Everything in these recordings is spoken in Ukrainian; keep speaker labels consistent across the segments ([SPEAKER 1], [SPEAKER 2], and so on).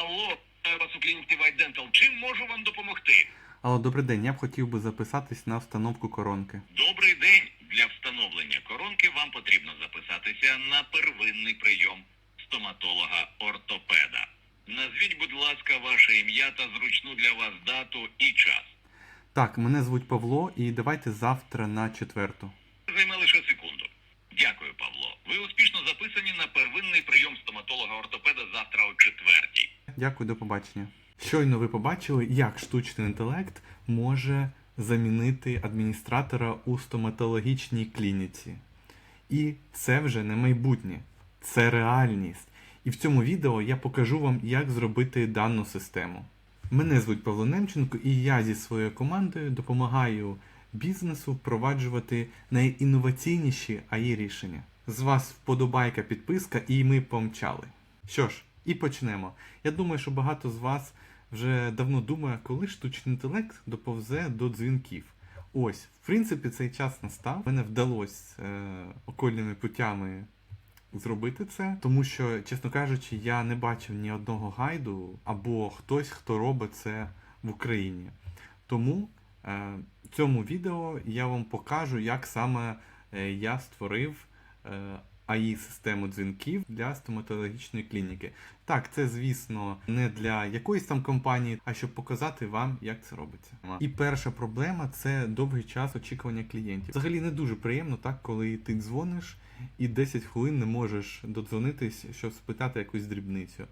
[SPEAKER 1] Алло, вас у клініці White Dental. Чим можу вам допомогти?
[SPEAKER 2] Алло, добрий день, я б хотів би записатись на встановку коронки.
[SPEAKER 1] Добрий день. Для встановлення коронки вам потрібно записатися на первинний прийом стоматолога-ортопеда. Назвіть, будь ласка, ваше ім'я та зручну для вас дату і час.
[SPEAKER 2] Так, мене звуть Павло, і давайте завтра на четверту.
[SPEAKER 1] Займе лише секунду. Дякую, Павло. Ви успішно записані на первинний прийом стоматолога-ортопеда завтра о четвертій.
[SPEAKER 2] Дякую, до побачення. Щойно ви побачили, як штучний інтелект може замінити адміністратора у стоматологічній клініці. І це вже не майбутнє, це реальність. І в цьому відео я покажу вам, як зробити дану систему. Мене звуть Павло Немченко, і я зі своєю командою допомагаю бізнесу впроваджувати найінноваційніші АІ рішення. З вас вподобайка, підписка, і ми помчали. Що ж, і почнемо. Я думаю, що багато з вас вже давно думає, коли штучний інтелект доповзе до дзвінків. Ось, в принципі, цей час настав. Мене вдалося е, окольними путями зробити це, тому що, чесно кажучи, я не бачив ні одного гайду або хтось, хто робить це в Україні. Тому е, в цьому відео я вам покажу, як саме е, я створив е, АІ систему дзвінків для стоматологічної клініки. Так, це, звісно, не для якоїсь там компанії, а щоб показати вам, як це робиться. І перша проблема це довгий час очікування клієнтів. Взагалі не дуже приємно, так, коли ти дзвониш і 10 хвилин не можеш додзвонитись, щоб спитати якусь дрібницю.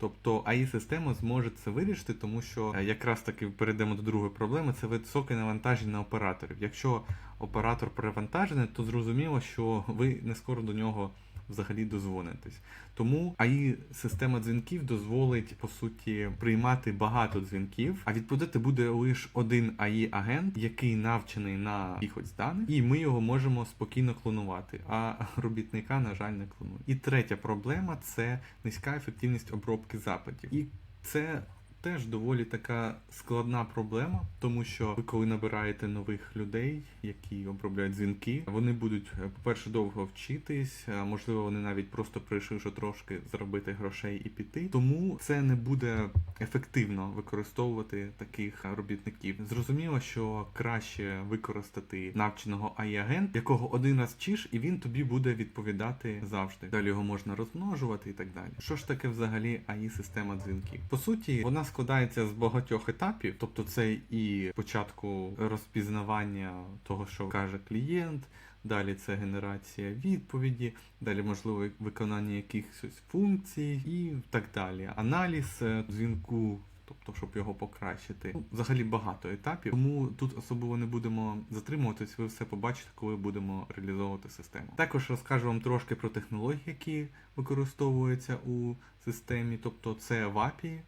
[SPEAKER 2] Тобто АІ система зможе це вирішити, тому що е, якраз таки перейдемо до другої проблеми, це високе навантаження на операторів. Якщо оператор перевантажений, то зрозуміло, що ви не скоро до нього взагалі дозвонитесь. Тому АІ система дзвінків дозволить по суті приймати багато дзвінків, а відповідати буде лише один АІ агент, який навчений на якихось даних, і ми його можемо спокійно клонувати. А робітника, на жаль, не клонує. І третя проблема це низька ефективність обробки запитів. І це теж доволі така складна проблема, тому що ви коли набираєте нових людей, які обробляють дзвінки, вони будуть, е, по-перше, довго вчитись, а можливо, вони навіть просто прийшли, що трошки заробити грошей і піти. Тому це не буде ефективно використовувати таких робітників. Зрозуміло, що краще використати навченого АІ-агент, якого один раз вчиш, і він тобі буде відповідати завжди. Далі його можна розмножувати і так далі. Що ж таке взагалі АІ-система дзвінків? По суті, вона складається з багатьох етапів, тобто це і початку розпізнавання того, що каже клієнт. Далі це генерація відповіді, далі можливо виконання якихось функцій і так далі. Аналіз е, дзвінку, тобто, щоб його покращити. Ну, взагалі багато етапів, тому тут особливо не будемо затримуватись, ви все побачите, коли будемо реалізовувати систему. Також розкажу вам трошки про технології, які використовуються у системі, тобто це VAPI,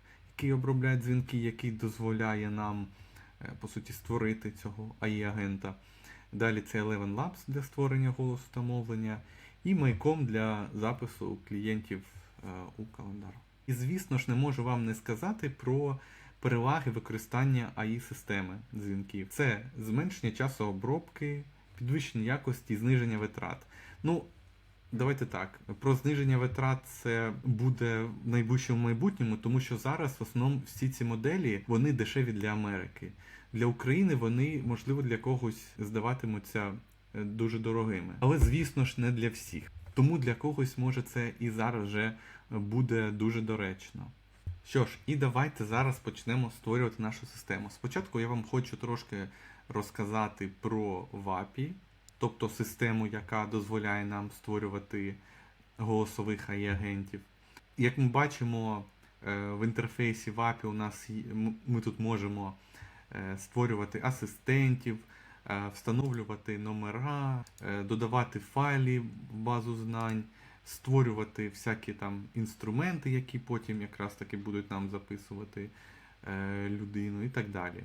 [SPEAKER 2] який обробляє дзвінки, який дозволяє нам е, по суті створити цього AI-агента. Далі це Eleven Labs для створення голосу та мовлення, і Майком для запису клієнтів е, у календар. І звісно ж, не можу вам не сказати про переваги використання AI системи дзвінків. Це зменшення часу обробки, підвищення якості, зниження витрат. Ну, Давайте так. Про зниження витрат це буде в найближчому майбутньому, тому що зараз в основному всі ці моделі вони дешеві для Америки. Для України вони, можливо, для когось здаватимуться е, дуже дорогими. Але, звісно ж, не для всіх. Тому для когось може це і зараз вже буде дуже доречно. Що ж, і давайте зараз почнемо створювати нашу систему. Спочатку я вам хочу трошки розказати про VAPI, тобто систему, яка дозволяє нам створювати голосових агентів. Як ми бачимо, е, в інтерфейсі VAPI у нас ми тут можемо е, створювати асистентів, е, встановлювати номера, додавати файли в базу знань, створювати всякі там інструменти, які потім якраз таки будуть нам записувати людину і так далі.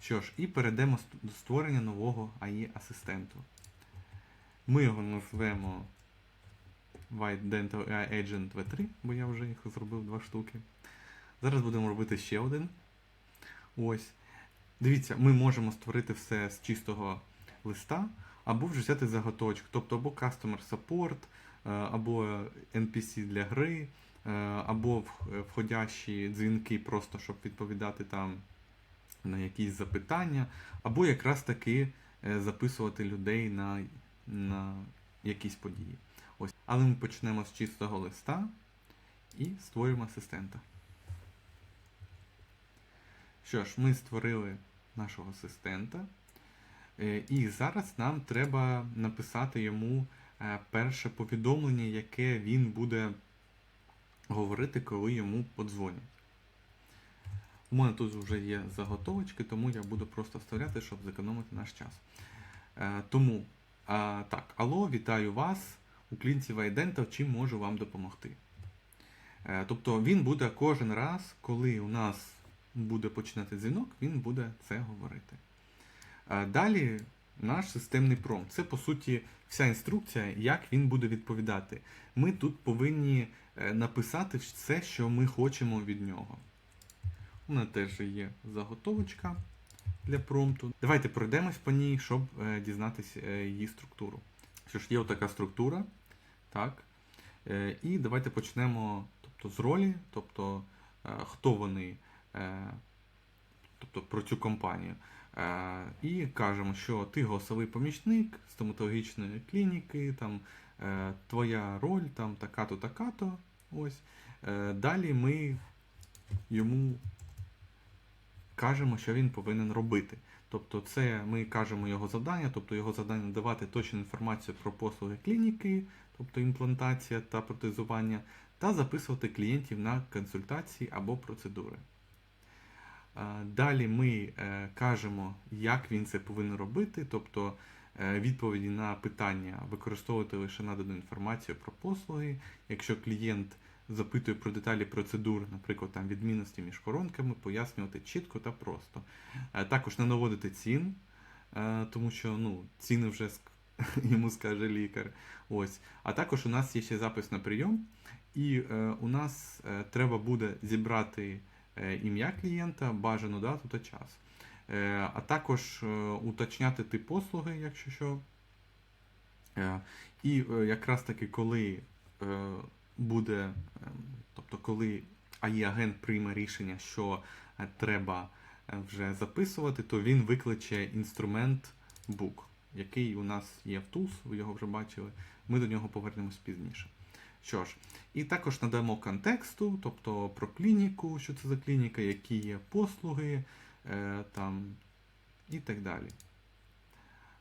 [SPEAKER 2] Що ж, і перейдемо до створення нового AI-асистенту. Ми його назвемо White Dental AI Agent V3, бо я вже їх зробив два штуки. Зараз будемо робити ще один. Ось. Дивіться, ми можемо створити все з чистого листа, або вже взяти заготовочку, тобто або Customer Support, е, або NPC для гри, е, або в- входящі дзвінки, просто щоб відповідати там на якісь запитання, або якраз таки е, записувати людей на, на якісь події. Ось. Але ми почнемо з чистого листа і створюємо асистента. Що ж, ми створили нашого асистента. Е, І зараз нам треба написати йому е, перше повідомлення, яке він буде говорити, коли йому подзвонять. У мене тут вже є заготовочки, тому я буду просто вставляти, щоб зекономити наш час. Е, Тому, а, так, алло, вітаю вас у клінці Вайдента, чим можу вам допомогти. Е, Тобто він буде кожен раз, коли у нас буде починати дзвінок, він буде це говорити. Е, Далі наш системний промпт. Це по суті вся інструкція, як він буде відповідати. Ми тут повинні е, написати все, що ми хочемо від нього. У мене теж є заготовочка для промпту. Давайте пройдемось по ній, щоб е, дізнатися е, її структуру. Що ж, є така структура. Так. Е, і давайте почнемо тобто, з ролі, тобто хто вони, тобто про цю компанію. І кажемо, що ти голосовий помічник стоматологічної клініки, там, твоя роль там така-то, така-то. Ось. Далі ми йому кажемо, що він повинен робити. Тобто, це ми кажемо його завдання, тобто його завдання давати точну інформацію про послуги клініки, тобто імплантація та протезування, та записувати клієнтів на консультації або процедури. Е, Далі ми е, кажемо, як він це повинен робити, тобто е, відповіді на питання використовувати лише надану інформацію про послуги. Якщо клієнт запитує про деталі процедур, наприклад, там відмінності між коронками, пояснювати чітко та просто. Е, Також не наводити цін, е, тому що ну, ціни вже йому скаже лікар. Ось. А також у нас є ще запис на прийом, і е, у нас треба буде зібрати ім'я клієнта, бажану дату та час. А також уточняти тип послуги, якщо що. І якраз таки, коли буде, е, тобто коли АІ-агент прийме рішення, що е, треба е, вже записувати, то він викличе інструмент Book, який у нас є в Tools, ви його вже бачили. Ми до нього повернемось пізніше. Що ж, і також надамо контексту, тобто про клініку, що це за клініка, які є послуги е, там, і так далі.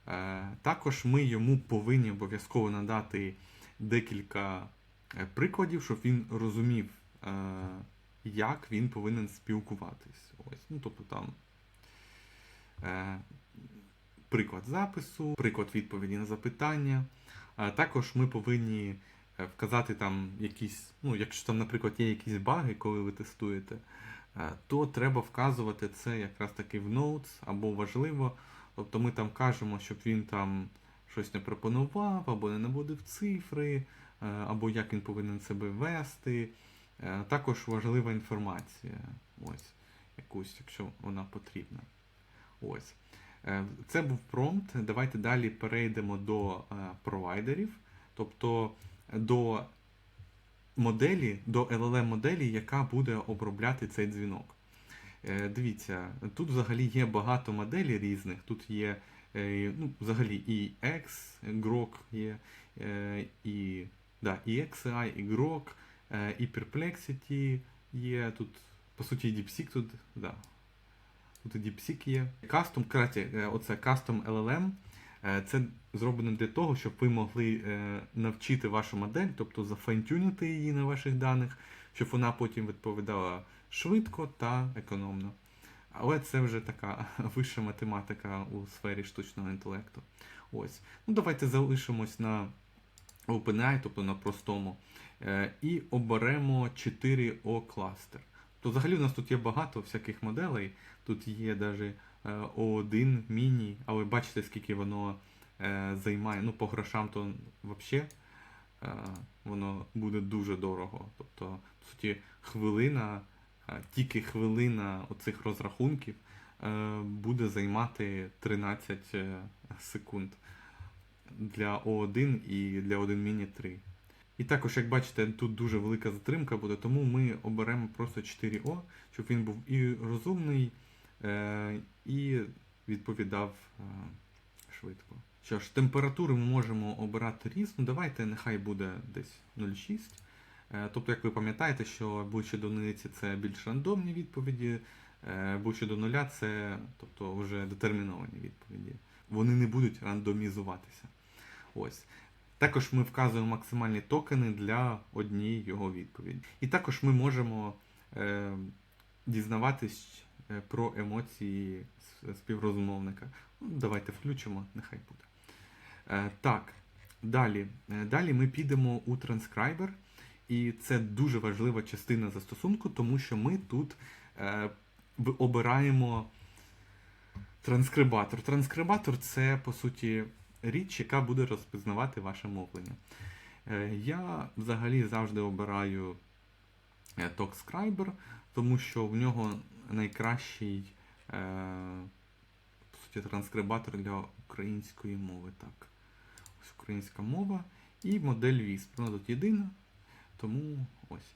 [SPEAKER 2] Е, також ми йому повинні обов'язково надати декілька прикладів, щоб він розумів, е, як він повинен спілкуватись. Ось, ну, тобто там е, приклад запису, приклад відповіді на запитання. Також ми повинні е, вказати там якісь, ну, якщо там, наприклад, є якісь баги, коли ви тестуєте, е, то треба вказувати це якраз таки в Notes або важливо. Тобто ми там кажемо, щоб він там щось не пропонував, або не наводив цифри, е, або як він повинен себе вести. Е, Також важлива інформація, ось, якусь, якщо вона потрібна. Ось. Е, Це був промпт. Давайте далі перейдемо до е, провайдерів, тобто до моделі, до LLM-моделі, яка буде обробляти цей дзвінок. Е, Дивіться, тут взагалі є багато моделей різних. Тут є е, ну, взагалі і X, Grok є, е, і, да, і XI, і е, і Perplexity є. Тут, по суті, і DeepSeek тут, да, Тут і DeepSeek є. Custom, е, оце Custom LLM. е, Це зроблено для того, щоб ви могли е, навчити вашу модель, тобто зафайнтюнити її на ваших даних, щоб вона потім відповідала швидко та економно. Але це вже така вища математика у сфері штучного інтелекту. Ось. Ну, давайте залишимось на OpenAI, тобто на простому, е, і оберемо 4O кластер. То взагалі у нас тут є багато всяких моделей. Тут є навіть O1 міні, але бачите, скільки воно е, займає. Ну, по грошам то взагалі е, воно буде дуже дорого. Тобто, по суті, хвилина, е, тільки хвилина оцих розрахунків е, буде займати 13 е, секунд для O1 і для 1 міні 3. І також, як бачите, тут дуже велика затримка буде, тому ми оберемо просто 4О, щоб він був і розумний, е, і відповідав е, швидко. Що ж, температуру ми можемо обирати різну. Давайте нехай буде десь 0,6. Е, Тобто, як ви пам'ятаєте, що ближче до одиниці це більш рандомні відповіді, ближче до нуля це тобто, вже детерміновані відповіді. Вони не будуть рандомізуватися. Ось. Також ми вказуємо максимальні токени для однієї його відповіді. І також ми можемо е, дізнаватись е, про емоції співрозмовника. Ну, давайте включимо, нехай буде. Е, так, далі. Е, далі ми підемо у транскрайбер, і це дуже важлива частина застосунку, тому що ми тут е, обираємо транскрибатор. Транскрибатор це, по суті, річ, яка буде розпізнавати ваше мовлення. Е, Я взагалі завжди обираю е, TalkScriber, тому що в нього найкращий е, по суті, транскрибатор для української мови. Так. Ось українська мова і модель WISP. Вона тут єдина, тому ось.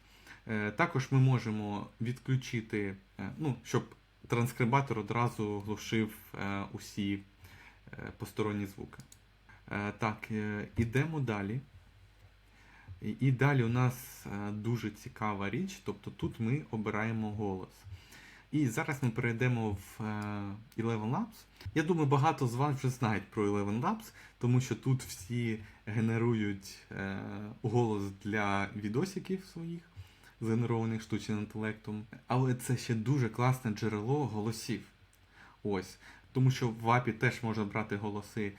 [SPEAKER 2] Е, Також ми можемо відключити, е, ну, щоб транскрибатор одразу глушив е, усі е, посторонні звуки. Е, Так, е, ідемо далі. І, далі у нас е, дуже цікава річ, тобто тут ми обираємо голос. І зараз ми перейдемо в Eleven Labs. Я думаю, багато з вас вже знають про Eleven Labs, тому що тут всі генерують голос для відосиків своїх, згенерованих штучним інтелектом. Але це ще дуже класне джерело голосів. Ось. Тому що в API теж можна брати голоси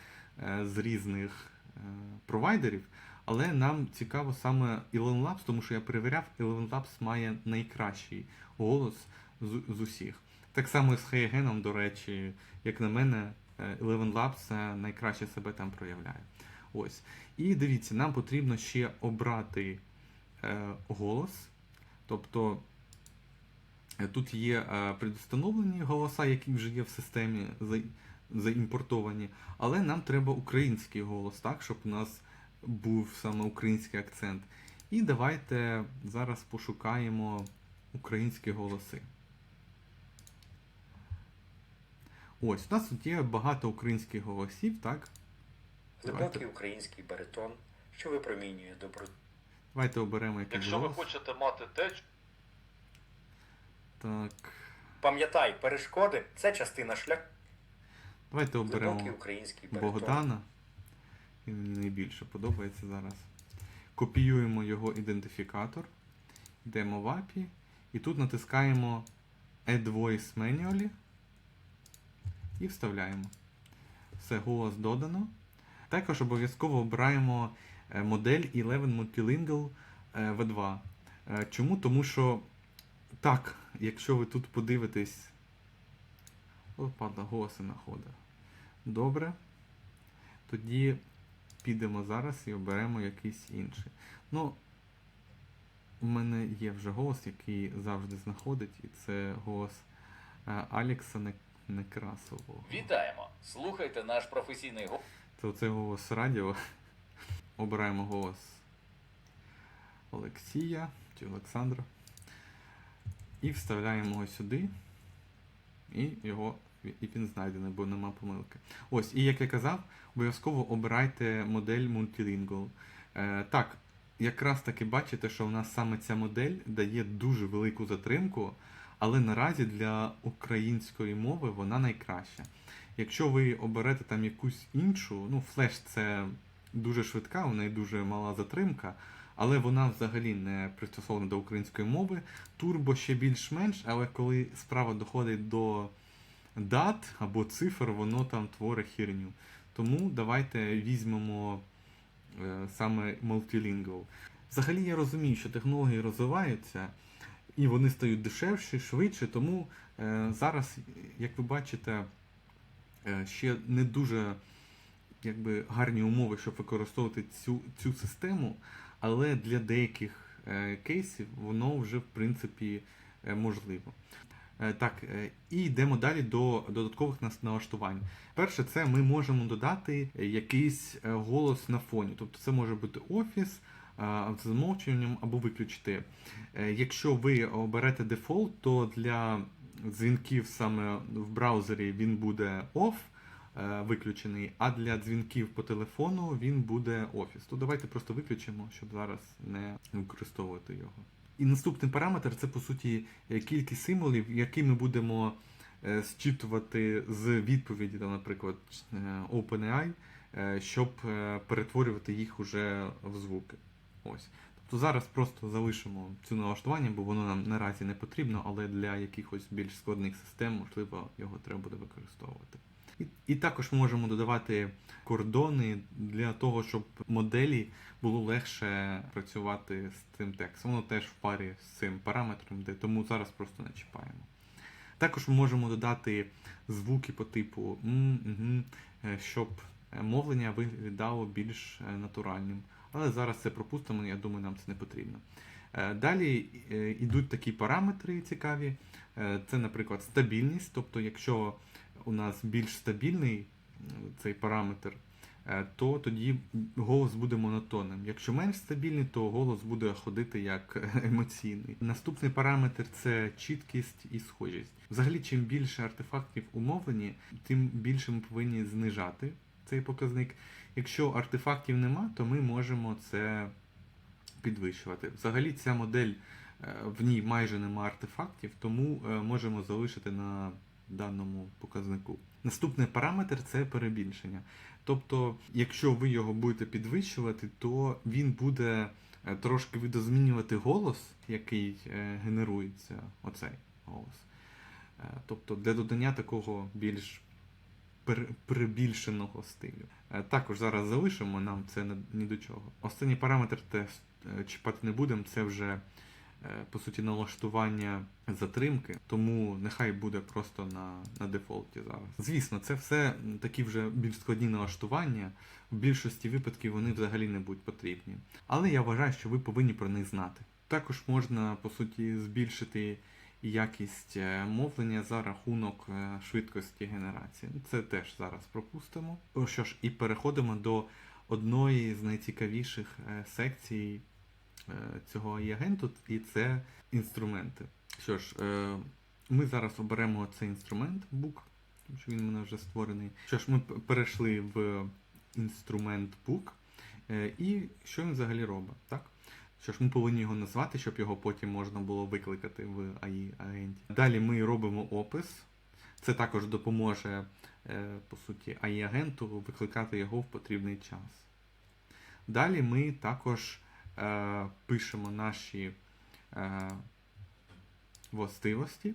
[SPEAKER 2] з різних е, провайдерів. Але нам цікаво саме Eleven Labs, тому що я перевіряв, Eleven Labs має найкращий голос з, з усіх. Так само і з Хейгеном, до речі, як на мене, е, Eleven Labs е, найкраще себе там проявляє. Ось. І дивіться, нам потрібно ще обрати е, голос. Тобто е, тут є е, предустановлені голоса, які вже є в системі заімпортовані, але нам треба український голос, так, щоб у нас був саме український акцент. І давайте зараз пошукаємо українські голоси. Ось, у нас тут є багато українських голосів, так?
[SPEAKER 3] Глибокий український баритон, що випромінює доброту.
[SPEAKER 2] Давайте оберемо якийсь
[SPEAKER 4] Якщо ви хочете мати те,
[SPEAKER 2] Так.
[SPEAKER 3] Пам'ятай, перешкоди це частина шляху.
[SPEAKER 2] Давайте оберемо. Богдана. Він мені найбільше подобається зараз. Копіюємо його ідентифікатор. Йдемо в API. І тут натискаємо Add Voice Manually. І вставляємо. Все, голос додано. Також обов'язково обираємо е, модель 11 Multilingual е, V2. Е, Чому? Тому що так, якщо ви тут подивитесь. О, падла, голоси находить. Добре. Тоді підемо зараз і оберемо якийсь інший. Ну, у мене є вже голос, який завжди знаходить, і це голос е, Алекса Некрасового.
[SPEAKER 5] Вітаємо! Слухайте наш професійний голос.
[SPEAKER 2] Це голос радіо. Обираємо голос Олексія чи Олександра. І вставляємо його сюди. І його. І він знайдений, бо нема помилки. Ось, і як я казав, обов'язково обирайте модель Multilingual. Е, так, якраз таки бачите, що у нас саме ця модель дає дуже велику затримку, але наразі для української мови вона найкраща. Якщо ви оберете там якусь іншу, ну, флеш це дуже швидка, у неї дуже мала затримка, але вона взагалі не пристосована до української мови. Турбо ще більш-менш, але коли справа доходить до дат або цифр, воно там творить херню. Тому давайте візьмемо е, саме Multilingual. Взагалі я розумію, що технології розвиваються і вони стають дешевші, швидше, тому е, зараз, як ви бачите, е, ще не дуже якби, гарні умови, щоб використовувати цю, цю систему, але для деяких кейсів воно вже в принципі можливо. Е, Так, е, і йдемо далі до додаткових налаштувань. Перше, це ми можемо додати якийсь е, голос на фоні. Тобто це може бути офіс з замовчуванням або виключити. Якщо ви оберете дефолт, то для дзвінків саме в браузері він буде off, виключений, а для дзвінків по телефону він буде Office. То давайте просто виключимо, щоб зараз не використовувати його. І наступний параметр це по суті е, кількість символів, які ми будемо е, зчитувати з відповіді, там, наприклад, е, OpenAI, е, щоб е, перетворювати їх уже в звуки. Ось. Тобто зараз просто залишимо цю налаштування, бо воно нам наразі не потрібно, але для якихось більш складних систем, можливо, його треба буде використовувати. І, також можемо додавати кордони для того, щоб моделі було легше працювати з цим текстом. Воно теж в парі з цим параметром, де тому зараз просто не чіпаємо. Також ми можемо додати звуки по типу е, щоб мовлення виглядало більш е, натуральним. Але зараз це пропустимо, я думаю, нам це не потрібно. Е, Далі йдуть такі параметри цікаві. Це, наприклад, стабільність. Тобто, якщо у нас більш стабільний цей параметр, е, то тоді голос буде монотонним. Якщо менш стабільний, то голос буде ходити як е, емоційний. Наступний параметр це чіткість і схожість. Взагалі, чим більше артефактів у мовленні, тим більше ми повинні знижати цей показник. Якщо артефактів нема, то ми можемо це підвищувати. Взагалі, ця модель е, в ній майже нема артефактів, тому е, можемо залишити на даному показнику. Наступний параметр це перебільшення. Тобто, якщо ви його будете підвищувати, то він буде е, трошки видозмінювати голос, який е, генерується, оцей голос. Е, Тобто для додання такого більш перебільшеного стилю. Також зараз залишимо, нам це ні до чого. Останній параметр теж чіпати не будемо, це вже по суті налаштування затримки, тому нехай буде просто на, на дефолті зараз. Звісно, це все такі вже більш складні налаштування. В більшості випадків вони взагалі не будуть потрібні. Але я вважаю, що ви повинні про них знати. Також можна по суті збільшити якість е, мовлення за рахунок е, швидкості генерації. Це теж зараз пропустимо. Що ж, і переходимо до одної з найцікавіших е, секцій е, цього агенту, і це інструменти. Що ж, е, ми зараз оберемо цей інструмент Book, тому що він у мене вже створений. Що ж, ми перейшли в інструмент Book, е, і що він взагалі робить? Так? Що ж, ми повинні його назвати, щоб його потім можна було викликати в AI агенті. Далі ми робимо опис. Це також допоможе, е, по суті, AI агенту викликати його в потрібний час. Далі ми також е, пишемо наші е, властивості.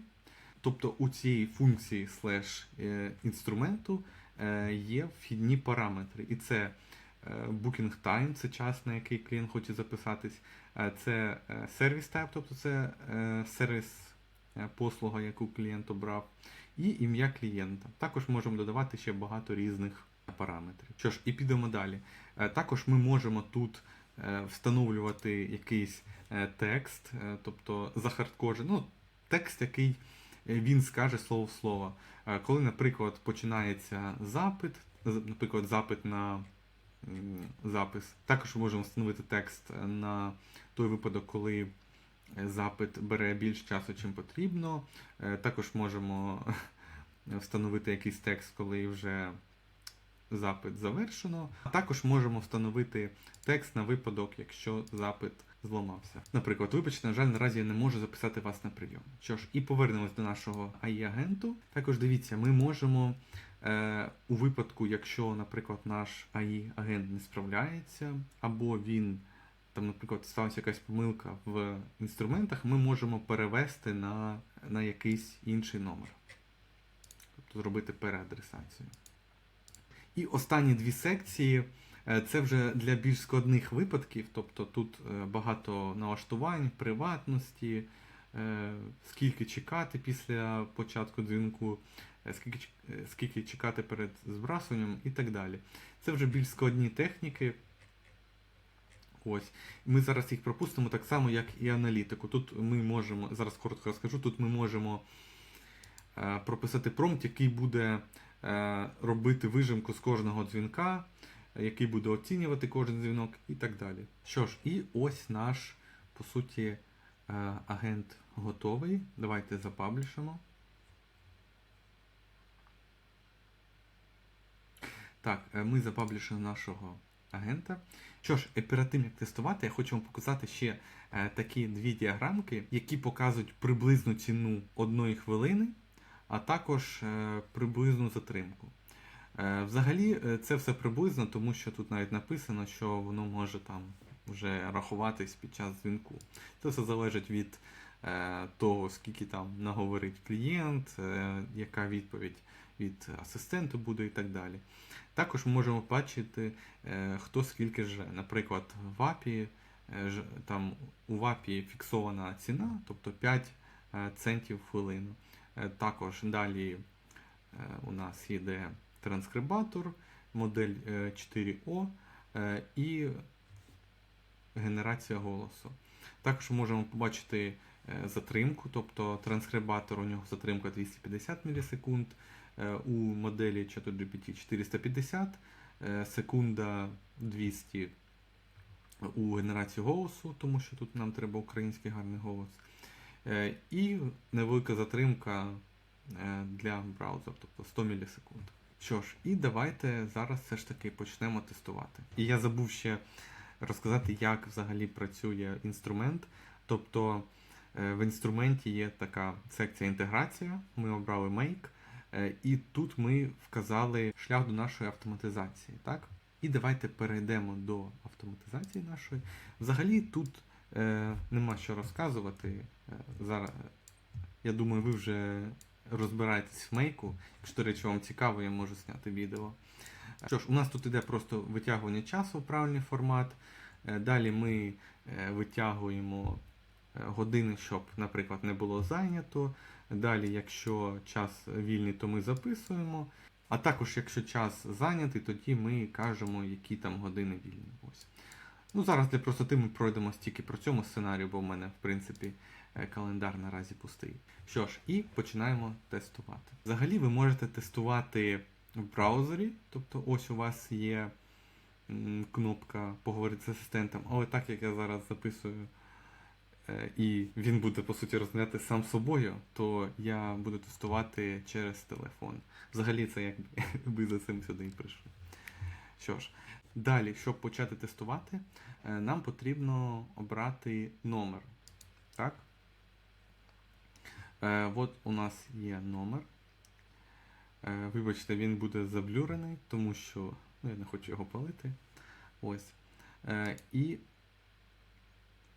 [SPEAKER 2] Тобто у цій функції слеш е, інструменту е, є вхідні параметри. І це е, booking time, це час, на який клієнт хоче записатись. Це сервіс type, тобто це сервіс послуга, яку клієнт обрав, і ім'я клієнта. Також можемо додавати ще багато різних параметрів. Що ж, і підемо далі. Також ми можемо тут встановлювати якийсь е, текст, е, тобто захардкожений, ну, текст, який е, він скаже слово в слово. Е, Коли, наприклад, починається запит, наприклад, запит на запис. Також можемо встановити текст на той випадок, коли е, запит бере більш часу, чим потрібно. Е, Також можемо встановити якийсь текст, коли вже запит завершено. А також можемо встановити текст на випадок, якщо запит зламався. Наприклад, вибачте, на жаль, наразі я не можу записати вас на прийом. Що ж, і повернемось до нашого AI-агенту. Також дивіться, ми можемо е, у випадку, якщо, наприклад, наш AI-агент не справляється, або він там, наприклад, сталася якась помилка в інструментах, ми можемо перевести на, на якийсь інший номер. Тобто зробити переадресацію. І останні дві секції е, це вже для більш складних випадків, тобто тут е, багато налаштувань, приватності, е, скільки чекати після початку дзвінку, скільки, чекати перед збрасуванням і так далі. Це вже більш складні техніки. Ось. Ми зараз їх пропустимо так само, як і аналітику. Тут ми можемо, зараз коротко розкажу, тут ми можемо прописати промпт, який буде робити вижимку з кожного дзвінка, який буде оцінювати кожен дзвінок і так далі. Що ж, і ось наш, по суті, е, агент готовий. Давайте запаблішимо. Так, е, ми запаблішили нашого агента. Що ж, е, перед тим як тестувати, я хочу вам показати ще е, такі дві діаграмки, які показують приблизну ціну одної хвилини, а також е, приблизну затримку. Е, Взагалі, е, це все приблизно, тому що тут навіть написано, що воно може там вже рахуватись під час дзвінку. Це все залежить від того, скільки там наговорить клієнт, яка відповідь від асистенту буде і так далі. Також ми можемо бачити, хто скільки жре. Наприклад, в API, там у ВАПі фіксована ціна, тобто 5 е, центів хвилину. Е, Також далі е, у нас йде транскрибатор, модель е, 4O е, і генерація голосу. Також можемо побачити затримку, тобто транскрибатор у нього затримка 250 мілісекунд, у моделі ChatGPT 450, е, секунда 200 у генерації голосу, тому що тут нам треба український гарний голос. Е, І невелика затримка е, для браузера, тобто 100 мілісекунд. Що ж, і давайте зараз все ж таки почнемо тестувати. І я забув ще розказати, як взагалі працює інструмент. Тобто е, в інструменті є така секція інтеграція, ми обрали Make, і тут ми вказали шлях до нашої автоматизації. Так? І давайте перейдемо до автоматизації нашої. Взагалі тут е, нема що розказувати. Е, зараз, я думаю, ви вже розбираєтесь в мейку. Якщо, до речі, вам цікаво, я можу зняти відео. Що ж, у нас тут іде просто витягування часу в правильний формат. Е, Далі ми е, витягуємо години, щоб, наприклад, не було зайнято. Далі, якщо час вільний, то ми записуємо. А також, якщо час зайнятий, тоді ми кажемо, які там години вільні. Ось. Ну, зараз для простоти ми пройдемо тільки про цьому сценарію, бо в мене, в принципі, е, календар наразі пустий. Що ж, і починаємо тестувати. Взагалі, ви можете тестувати в браузері, тобто ось у вас є кнопка поговорити з асистентом, але так як я зараз записую, е, і він буде по суті розмовляти сам собою, то я буду тестувати через телефон. Взагалі, це якби ви за цим сюди і прийшли. Що ж, далі, щоб почати тестувати, е, нам потрібно обрати номер. Так? Е, от у нас є номер. Е, вибачте, він буде заблюрений, тому що ну, я не хочу його палити. Ось. Е, і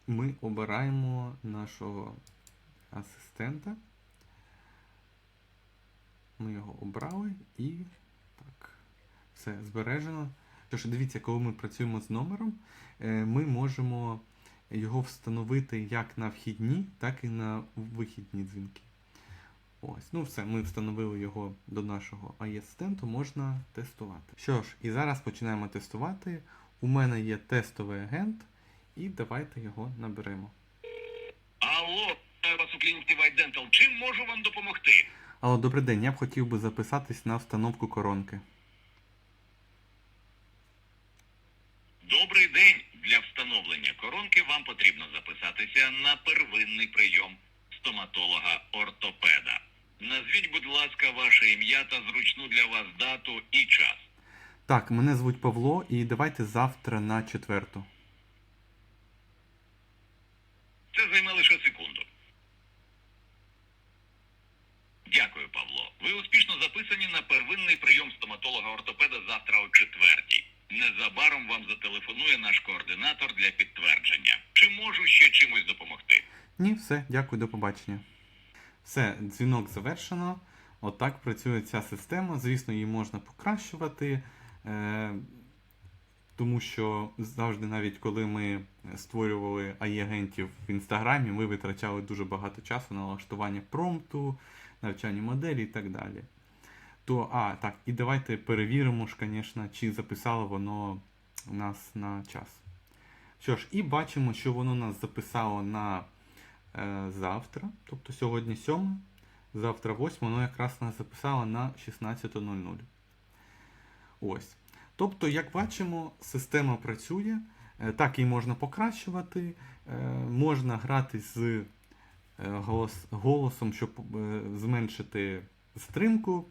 [SPEAKER 2] ми обираємо нашого асистента. Ми його обрали і так. Все збережено. Тож дивіться, коли ми працюємо з номером, е, ми можемо його встановити як на вхідні, так і на вихідні дзвінки. Ось, ну все, ми встановили його до нашого асистенту, можна тестувати. Що ж, і зараз починаємо тестувати. У мене є тестовий агент, і давайте його наберемо.
[SPEAKER 1] Алло, я вас у клініці White Чим можу вам допомогти?
[SPEAKER 2] Алло, добрий день, я б хотів би записатись на встановку коронки.
[SPEAKER 1] Добрий день. Для встановлення коронки вам потрібно записатися на первинний прийом стоматолога-ортопеда. Назвіть, будь ласка, ваше ім'я та зручну для вас дату і час.
[SPEAKER 2] Так, мене звуть Павло, і давайте завтра на четверту.
[SPEAKER 1] Це займе лише секунду. Дякую, Павло. Ви успішно записані на первинний прийом стоматолога-ортопеда завтра о четвертій. Незабаром вам зателефонує наш координатор для підтвердження. Чи можу ще чимось допомогти?
[SPEAKER 2] Ні, все, дякую, до побачення. Все, дзвінок завершено. Отак працює ця система. Звісно, її можна покращувати, е, тому що завжди, навіть коли ми створювали AI-агентів в інстаграмі, ми витрачали дуже багато часу на налаштування промпту, навчання моделі і так далі. То, а, так, і давайте перевіримо ж, звісно, чи записало воно нас на час. Що ж, і бачимо, що воно нас записало на е, завтра, тобто сьогодні 7, завтра 8, воно якраз нас записало на 16.00. Ось. Тобто, як бачимо, система працює, е, так її можна покращувати, е, можна грати з е, голос, голосом, щоб зменшити стримку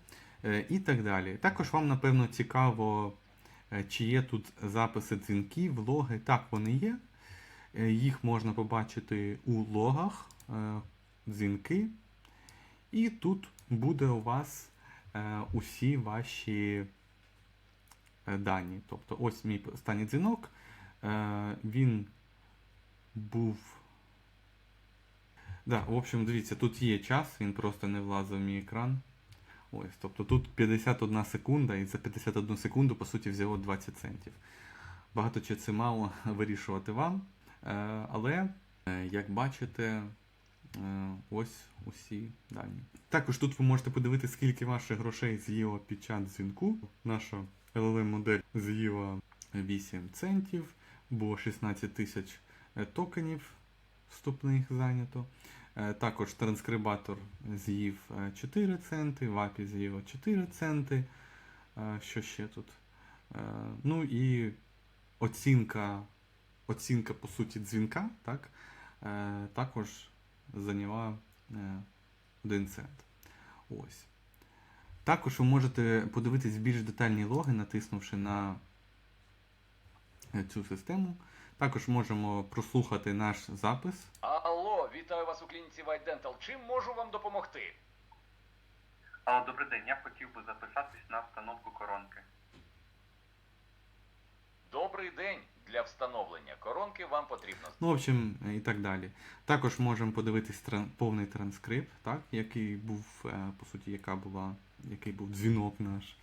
[SPEAKER 2] і так далі. Також вам, напевно, цікаво, е, чи є тут записи дзвінків, логи. Так, вони є. Е, Їх можна побачити у логах, е, дзвінки. І тут буде у вас е, усі ваші е, дані. Тобто ось мій останній дзвінок. Е, Він був. Да, в общем, дивіться, тут є час, він просто не влазив в мій екран. Ось, тобто тут 51 секунда, і за 51 секунду, по суті, взяло 20 центів. Багато чи це мало вирішувати вам. Е, але, е, як бачите, е, ось усі дані. Також тут ви можете подивитися, скільки ваших грошей з'їла під час дзвінку. Наша LLM-модель з'їла 8 центів, було 16 тисяч токенів вступних зайнято. Е, Також транскрибатор з'їв е, 4 центи, вапі з'їв 4 центи. Е, Що ще тут? Е, Ну і оцінка, оцінка по суті дзвінка, так? е, також зайняла 1 цент. Ось. Також ви можете подивитись більш детальні логи, натиснувши на е, цю систему. Також можемо прослухати наш запис.
[SPEAKER 5] Вітаю вас у клініці White Dental. Чим можу вам допомогти?
[SPEAKER 4] Алло, добрий день. Я хотів би записатись на встановку коронки.
[SPEAKER 5] Добрий день. Для встановлення коронки вам потрібно
[SPEAKER 2] Ну, в общем, е, і так далі. Також можемо подивитись тран- повний транскрипт, так, який був, е, по суті, яка була, який був дзвінок наш.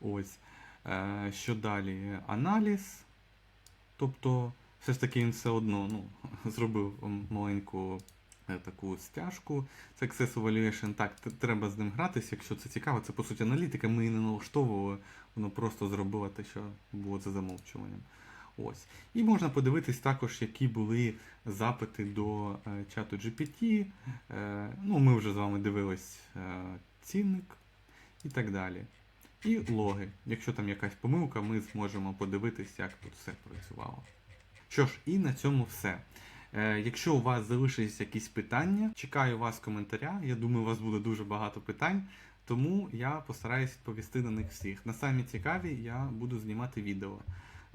[SPEAKER 2] Ось. Е, Що далі? Аналіз. Тобто, все ж таки він все одно ну, зробив маленьку е, таку стяжку. Це Access Evaluation. Так, треба з ним гратися, якщо це цікаво. Це по суті аналітика. Ми її не налаштовували, воно просто зробило те, що було за замовчуванням. Ось. І можна подивитись також, які були запити до е, чату GPT. Е, ну, ми вже з вами дивились цінник і так далі. І логи. Якщо там якась помилка, ми зможемо подивитись, як тут все працювало. Що ж, і на цьому все. Е, якщо у вас залишились якісь питання, чекаю вас в коментарях. Я думаю, у вас буде дуже багато питань, тому я постараюсь відповісти на них всіх. На самі цікаві я буду знімати відео.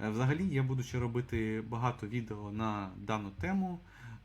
[SPEAKER 2] Е, Взагалі, я буду ще робити багато відео на дану тему.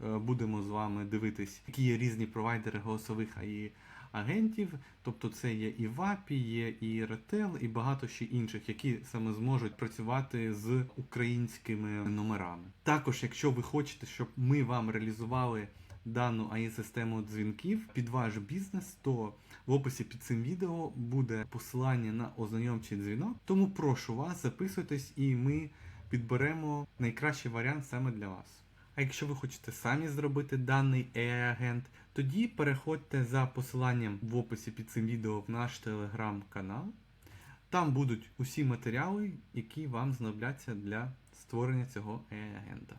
[SPEAKER 2] Е, Будемо з вами дивитись, які є різні провайдери голосових АІ агентів. Тобто це є і VAPI, є і Retel, і багато ще інших, які саме зможуть працювати з українськими номерами. Також, якщо ви хочете, щоб ми вам реалізували дану АІ-систему дзвінків під ваш бізнес, то в описі під цим відео буде посилання на ознайомчий дзвінок. Тому прошу вас, записуйтесь і ми підберемо найкращий варіант саме для вас. А якщо ви хочете самі зробити даний AI-агент, тоді переходьте за посиланням в описі під цим відео в наш телеграм-канал. Там будуть усі матеріали, які вам знадобляться для створення цього AI-агента.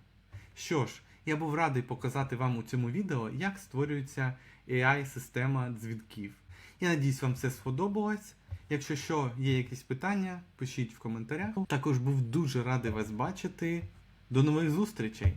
[SPEAKER 2] Що ж, я був радий показати вам у цьому відео, як створюється AI-система дзвінків. Я надіюсь, вам це сподобалось. Якщо що, є якісь питання, пишіть в коментарях. Також був дуже радий вас бачити. До нових зустрічей!